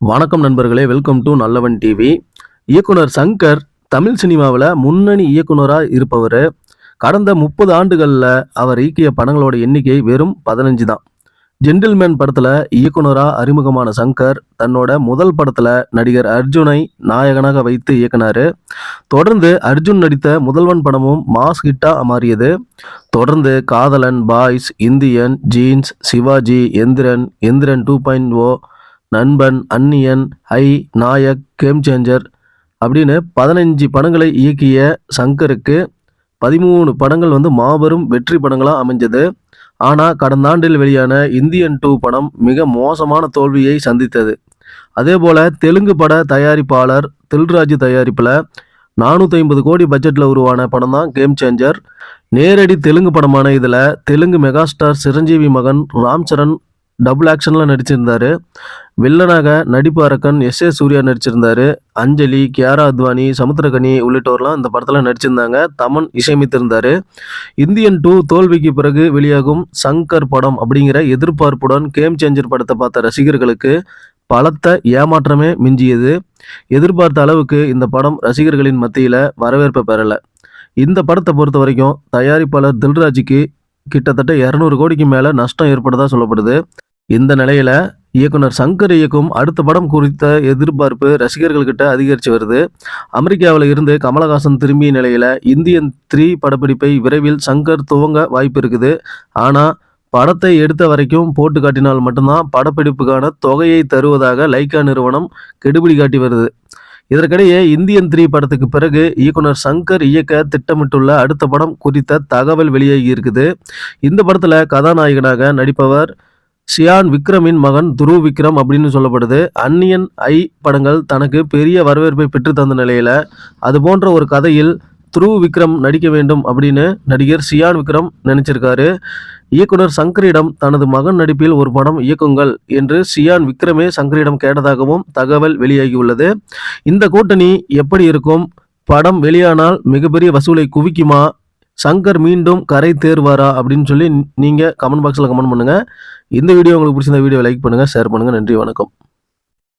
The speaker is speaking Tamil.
வணக்கம் நண்பர்களே வெல்கம் டு நல்லவன் டிவி இயக்குனர் சங்கர் தமிழ் சினிமாவில் முன்னணி இயக்குனராக இருப்பவர். கடந்த முப்பது ஆண்டுகளில் அவர் இயக்கிய படங்களோட எண்ணிக்கை வெறும் பதினஞ்சு தான். ஜென்டில்மேன் படத்தில் இயக்குனராக அறிமுகமான சங்கர் தன்னோட முதல் படத்தில் நடிகர் அர்ஜுனை நாயகனாக வைத்து இயக்குனார். தொடர்ந்து அர்ஜுன் நடித்த முதல்வன் படமும் மாஸ் ஹிட்டாக மாறியது. தொடர்ந்து Kadhalan Boys Indian Jeans Sivaji Enthiran Enthiran two point O Nanban Anniyan I Nayak Game Changer அப்படின்னு பதினஞ்சு படங்களை இயக்கிய சங்கருக்கு பதிமூணு படங்கள் வந்து மாபெரும் வெற்றி படங்களாக அமைஞ்சது. ஆனால் கடந்த ஆண்டில் வெளியான இந்தியன் டூ படம் மிக மோசமான தோல்வியை சந்தித்தது. அதே போல் தெலுங்கு பட தயாரிப்பாளர் தில்ராஜ் தயாரிப்பில் நானூற்றி ஐம்பது கோடி பட்ஜெட்டில் உருவான படம் தான் கேம் சேஞ்சர் நேரடி தெலுங்கு படமான இதில் தெலுங்கு மெகாஸ்டார் சிரஞ்சீவி மகன் ராம் சரண் டபுள் ஆக்ஷனில் நடிச்சிருந்தார். வில்லனாக நடிப்பு அரக்கன் எஸ் ஏ சூர்யா நடிச்சிருந்தாரு. அஞ்சலி கியாரா அத்வானி சமுத்திரகனி உள்ளிட்டோர்லாம் இந்த படத்தில் நடிச்சிருந்தாங்க. தமன் இசையமைத்திருந்தார். இந்தியன் டூ தோல்விக்கு பிறகு வெளியாகும் சங்கர் படம் அப்படிங்கிற எதிர்பார்ப்புடன் கேம் சேஞ்சர் படத்தை பார்த்த ரசிகர்களுக்கு பலத்த ஏமாற்றமே மிஞ்சியது. எதிர்பார்த்த அளவுக்கு இந்த படம் ரசிகர்களின் மத்தியில் வரவேற்பை பெறலை. இந்த படத்தை பொறுத்த வரைக்கும் தயாரிப்பாளர் தில்ராஜுக்கு கிட்டத்தட்ட இரநூறு கோடிக்கு மேலே நஷ்டம் ஏற்பட்டதாக சொல்லப்படுது. இந்த நிலையில இயக்குனர் சங்கர் இயக்கும் அடுத்த படம் குறித்த எதிர்பார்ப்பு ரசிகர்கள்கிட்ட அதிகரித்து வருது. அமெரிக்காவில் இருந்து கமலஹாசன் திரும்பிய நிலையில் இந்தியன் த்ரீ படப்பிடிப்பை விரைவில் சங்கர் துவங்க வாய்ப்பு இருக்குது. ஆனால் படத்தை எடுத்த வரைக்கும் போட்டு காட்டினால் மட்டும்தான் படப்பிடிப்புக்கான தொகையை தருவதாக லைக்கா நிறுவனம் கெடுபிடி காட்டி வருது. இதற்கிடையே இந்தியன் த்ரீ படத்துக்கு பிறகு இயக்குனர் சங்கர் இயக்க திட்டமிட்டுள்ள அடுத்த படம் குறித்த தகவல் வெளியாகி இருக்குது. இந்த படத்தில் கதாநாயகனாக நடிப்பவர் ஷியான் விக்ரமின் மகன் துருவ் விக்ரம் அப்படின்னு சொல்லப்படுது. அன்னியன் ஐ படங்கள் தனக்கு பெரிய வரவேற்பை பெற்று தந்த நிலையில் அது போன்ற ஒரு கதையில் துருவ் விக்ரம் நடிக்க வேண்டும் அப்படின்னு நடிகர் சியான் விக்ரம் நினைச்சிருக்காரு. இயக்குனர் சங்கரிடம் தனது மகன் நடிப்பில் ஒரு படம் இயக்குங்கள் என்று சியான் விக்ரமே சங்கரிடம் கேட்டதாகவும் தகவல் வெளியாகியுள்ளது. இந்த கூட்டணி எப்படி இருக்கும்? படம் வெளியானால் மிகப்பெரிய வசூலை குவிக்குமா? சங்கர் மீண்டும் கரை தேர்வாரா அப்படின்னு சொல்லி நீங்கள் கமெண்ட் பாக்ஸில் கமெண்ட் பண்ணுங்கள் இந்த வீடியோ உங்களுக்கு பிடிச்சிருந்த வீடியோ லைக் பண்ணுங்கள் ஷேர் பண்ணுங்கள் நன்றி வணக்கம்.